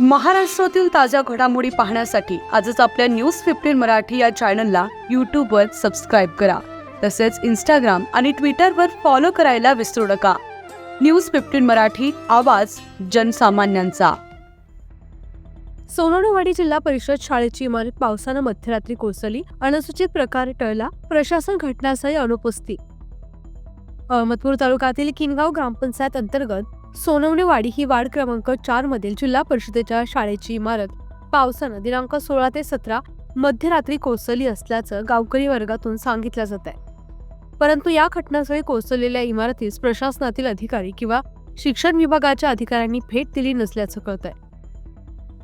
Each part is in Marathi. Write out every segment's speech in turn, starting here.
महाराष्ट्रातील ताज्या घडामोडी पाहण्यासाठी आजच आपल्या न्यूज फिफ्टीन मराठी या चॅनलला यूट्यूबवर सबस्क्राईब करा. तसेच इंस्टाग्राम आणि ट्विटरवर फॉलो करायला विसरू नका. न्यूज फिफ्टीन मराठी आवाज जनसामान्यांचा. सोनवणेवाडी जिल्हा परिषद शाळेची इमारत पावसानं मध्यरात्री कोसळली. अनुसूचित प्रकार टळला. प्रशासन घटनास्थळी अनुपस्थित. अहमदपूर तालुक्यातील किनगाव ग्रामपंचायत अंतर्गत सोनवणेवाडी ही वार्ड क्रमांक चार मधील जिल्हा परिषदेच्या शाळेची इमारत. पावसानं दिनांक सोळा ते सतरा मध्यरात्री कोसळली असल्याचं गावकरी वर्गातून सांगितलं जात आहे परंतु या घटनास्थळी कोसळलेल्या इमारतीस प्रशासनातील अधिकारी किंवा शिक्षण विभागाच्या अधिकाऱ्यांनी भेट दिली नसल्याचं कळत आहे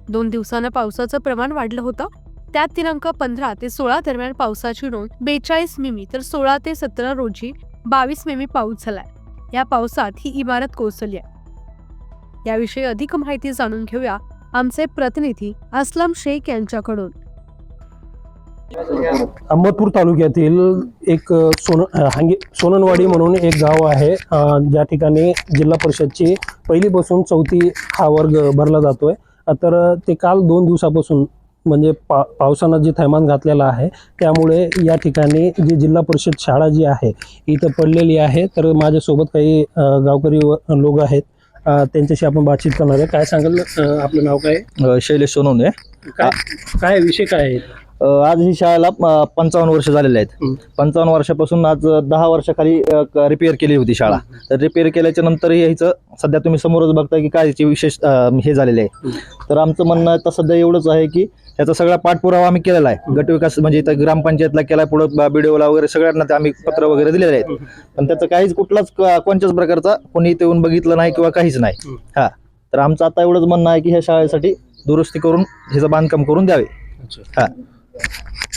दोन दिवसानं पावसाचं प्रमाण वाढलं होतं. त्यात दिनांक पंधरा ते सोळा दरम्यान पावसाची नोंद बेचाळीस मिमी तर सोळा ते सतरा रोजी बावीस मिमी पाऊस झालाय. या पावसात ही इमारत कोसळली आहे. याविषयी अधिक माहिती जाणून घेऊया आमचे प्रतिनिधी असलम शेख यांच्याकडून. अहमदपूर तालुक्यातील एक सोन हांगे सोननवाडी म्हणून एक गाव आहे. ज्या ठिकाणी जिल्हा परिषदची पहिलीपासून चौथी हा वर्ग भरला जातोय. तर ते काल दोन दिवसापासून म्हणजे पा पावसानं जे थैमान घातलेलं आहे त्यामुळे या ठिकाणी जी जिल्हा परिषद शाळा जी आहे इथं पडलेली आहे. तर माझ्यासोबत काही गावकरी व- लोक आहेत. त्यांच्याशी आपण बातचीत करणार आहे. काय सांगाल आपलं नाव काय? शैलेश सोनवणे काय काय विषय काय आहे आज ही शाळेला पंचावन्न वर्ष झालेले आहेत. पंचावन्न वर्षापासून आज दहा वर्षाखाली रिपेअर केली होती शाळा. तर रिपेअर केल्याच्यानंतर ह्याचं सध्या तुम्ही समोरच बघता की काय याची विशेष हे झालेले आहे. तर आमचं म्हणणं आता सध्या एवढंच आहे की याचा सगळा पाठपुरावा आम्ही केलेला आहे. गट विकास म्हणजे इथं ग्रामपंचायतला केला पुढं बीडीओला वगैरे सगळ्यांना ते आम्ही पत्र वगैरे दिलेले आहेत. पण त्याचं काहीच कुठलाच कोणत्याच प्रकारचा कोणी इथे येऊन बघितलं नाही किंवा काहीच नाही. हं. हा. तर आमचं आता एवढंच म्हणणं आहे की ह्या शाळेसाठी दुरुस्ती करून ह्याचं बांधकाम करून द्यावे. हा.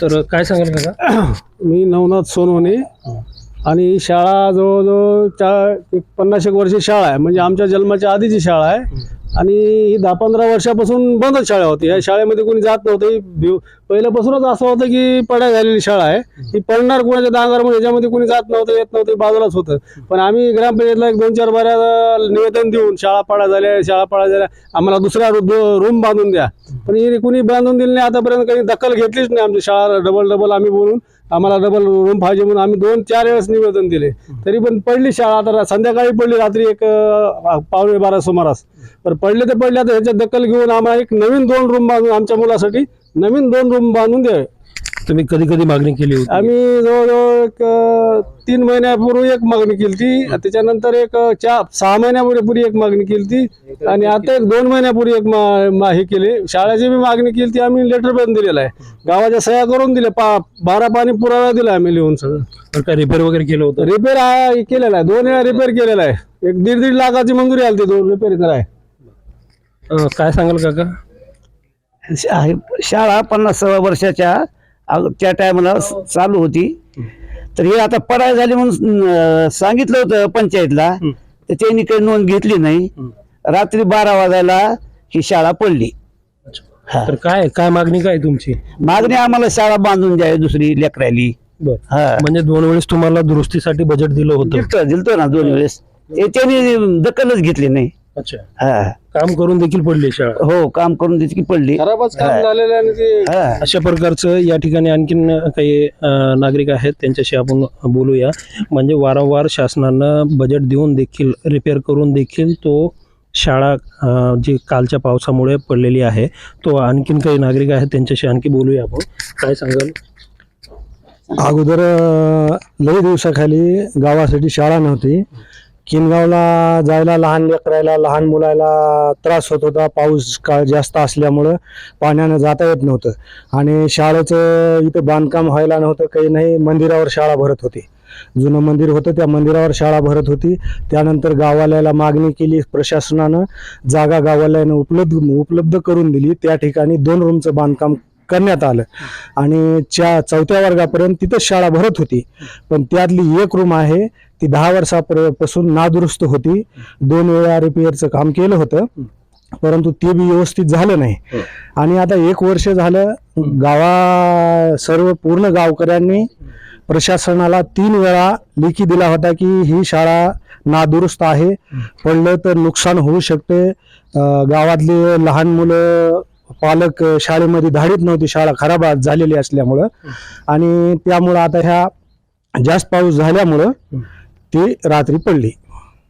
तर काय सांगाल काका? मी नवनाथ सोनवणे. आणि शाळा जवळजवळ चार एक पन्नास एक वर्षी शाळा आहे. म्हणजे आमच्या जन्माच्या आधीची शाळा आहे. आणि ही दहा पंधरा वर्षापासून बंदच शाळा होती. या शाळेमध्ये कोणी जात नव्हतं. ही पहिल्यापासूनच असं होतं की पड्या झालेली शाळा आहे. ही पडणार कोणाच्या दांगार म्हणजे याच्यामध्ये कोणी जात नव्हतं येत नव्हतं बाजूलाच होतं. पण आम्ही ग्रामपंचायतला एक दोन चार बाऱ्या निवेदन देऊन शाळा पाडा झाल्या शाळा पाडा झाल्या. आम्हाला दुसऱ्या रूम बांधून द्या. पण ही कुणी बांधून दिली नाही आतापर्यंत काही दखल घेतलीच नाही आमची शाळा. डबल डबल आम्ही बोलून आम्हाला डबल रूम पाहिजे म्हणून आम्ही दोन चार वेळेस निवेदन दिले. तरी पण पडली शाळा. आता संध्याकाळी पडली रात्री एक पावणे बारा सुमारास. तर पडले तर पडले आता ह्याच्यात दखल घेऊन आम्हाला एक नवीन दोन रूम बांधून आमच्या मुलासाठी नवीन दोन रूम बांधून द्यावे. तुम्ही कधी कधी मागणी केली होती? आम्ही जवळजवळ एक अं, तीन महिन्यापूर्वी एक मागणी केली ती त्याच्यानंतर एक अं, चार सहा महिन्यापूर्वी एक मागणी केली ती आणि आता एक दोन महिन्यापूर्वी एक मा- मा- हे केली. शाळेची बी मागणी केली ती आम्ही लेटर पण दिलेलं आहे. गावाच्या सह्या करून दिल्या. पा बारा पाणी पुरावा दिला आम्ही लिहून सगळं. तर काय रिपेअर वगैरे केलं होतं? रिपेअर हा केलेला आहे. दोन वेळा रिपेअर केलेला आहे. एक दीड दीड लाखाची मंजुरी आली ती दोन रिपेअर कराय अं, काय सांगाल काका? शा- शाळा पन्नास वर्षाच्या अग- त्या टायमाला चालू होती. तर हे आता पडाय झाली म्हणून अं, सांगितलं होतं पंचायतला. हं. तर त्यांनी काही नोंद घेतली नाही. हं. रात्री बारा वाजायला ही शाळा पडली. हा. तर काय काय मागणी काय तुमची? मागणी आम्हाला शाळा बांधून द्यावी दुसरी लेकराली बर. हा. म्हणजे दोन वेळेस तुम्हाला दुरुस्तीसाठी बजेट दिलं होतं. दिलतो दिलतो ना दोन वेळेस. ते त्यांनी दखलच घेतली नाही. अच्छा. हा. काम करून देखील पडली शाळा. हो काम करून तितकी पडली. खराबच काम. झालेलं आहे आणि ते हा. अशा प्रकारचं या ठिकाणी आणखीन काही अं, नागरिक आहेत त्यांच्याशी आपण बोलूया. म्हणजे वारंवार शासनानं बजेट देऊन देखील रिपेअर करून देखील तो शाळा अं, जी कालच्या पावसामुळे पडलेली आहे तो आणखीन काही नागरिक आहेत त्यांच्याशी आणखी बोलूया आपण. काय सांगाल? अगोदर अ, लई दिवसाखाली गावासाठी शाळा नव्हती. किनगावला जायला लहान लेकरायला लहान मुलाला त्रास होत होता. पाऊस काळ जास्त असल्यामुळं पाण्यानं जाता येत नव्हतं. आणि शाळेचं इथं बांधकाम व्हायला नव्हतं काही नाही मंदिरावर शाळा भरत होती. जुनं मंदिर होतं त्या मंदिरावर शाळा भरत होती. त्यानंतर गावाल्याला मागणी केली प्रशासनानं. जागा गावाल्यानं उपलब्ध उपलब्ध करून दिली. त्या ठिकाणी दोन रूमचं बांधकाम करण्यात आलं. आणि च्या चौथ्या वर्गापर्यंत तिथंच शाळा भरत होती. पण त्यातली एक रूम आहे ती दहा वर्षापासून नादुरुस्त होती. दोन वेळा रिपेअरचं काम केलं होतं. परंतु ते बी व्यवस्थित झालं नाही. आणि आता एक वर्ष झालं गावा सर्व पूर्ण गावकऱ्यांनी प्रशासनाला तीन वेळा लेखी दिला होता की ही शाळा नादुरुस्त आहे. पडलं तर नुकसान होऊ शकते. गावातले लहान मुलं पालक शाळेमध्ये धाडीत नव्हती. शाळा खराब झालेली असल्यामुळं. आणि त्यामुळं आता ह्या जास्त पाऊस झाल्यामुळं ती रात्री पडली.